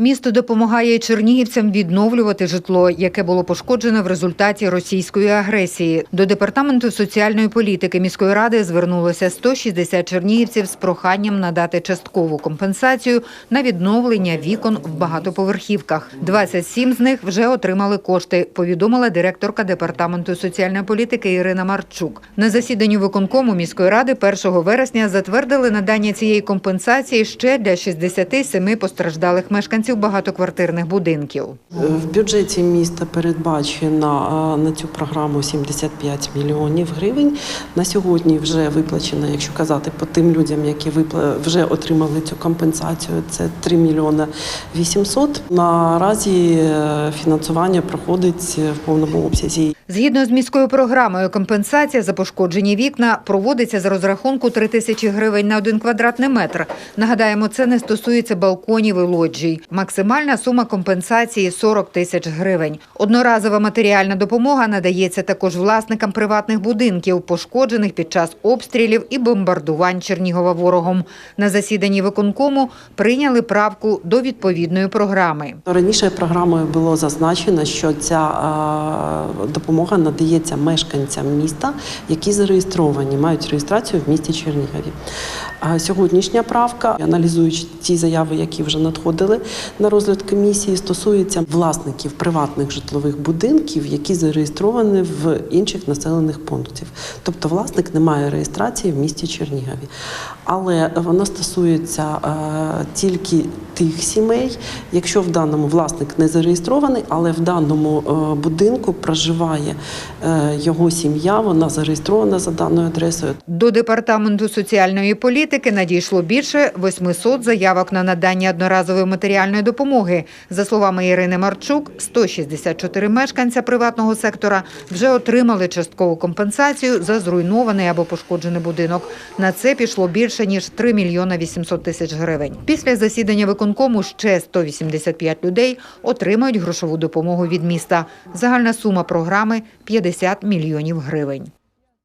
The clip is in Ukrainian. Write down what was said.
Місто допомагає чернігівцям відновлювати житло, яке було пошкоджене в результаті російської агресії. До департаменту соціальної політики міської ради звернулося 160 чернігівців з проханням надати часткову компенсацію на відновлення вікон в багатоповерхівках. 27 з них вже отримали кошти. Повідомила директорка департаменту соціальної політики Ірина Марчук. На засіданні виконкому міської ради 1 вересня затвердили надання цієї компенсації ще для 67 постраждалих мешканців багатоквартирних будинків. В бюджеті міста передбачено е, на цю програму 75 мільйонів гривень. На сьогодні вже виплачено, якщо казати по тим людям, які вже отримали цю компенсацію, це 3 мільйони 800. Наразі е, фінансування проходить в повному обсязі. Згідно з міською програмою, компенсація за пошкоджені вікна проводиться з розрахунку 3 тисячі гривень на один квадратний метр. Нагадаємо, це не стосується балконів і лоджій. Максимальна сума компенсації 40 тисяч гривень. Одноразова матеріальна допомога надається також власникам приватних будинків, пошкоджених під час обстрілів і бомбардувань Чернігова ворогом. На засіданні виконкому прийняли правку до відповідної програми. Раніше програмою було зазначено, що ця е, допомога надається мешканцям міста, які зареєстровані, мають реєстрацію в місті Чернігові. Сьогоднішня правка, аналізуючи ті заяви, які вже надходили на розгляд комісії, стосується власників приватних житлових будинків, які зареєстровані в інших населених пунктів. Тобто власник не має реєстрації в місті Чернігові. Але вона стосується е, тільки тих сімей, якщо в даному власник не зареєстрований, але в даному е, будинку проживає е, його сім'я, вона зареєстрована за даною адресою. До департаменту соціальної політики надійшло більше 800 заявок на надання одноразової матеріальної допомоги. За словами Ірини Марчук, 164 мешканця приватного сектора вже отримали часткову компенсацію за зруйнований або пошкоджений будинок. На це пішло більше ніж 3 мільйона 800 тисяч гривень. Після засідання виконкому ще 185 людей отримають грошову допомогу від міста. Загальна сума програми 50 мільйонів гривень.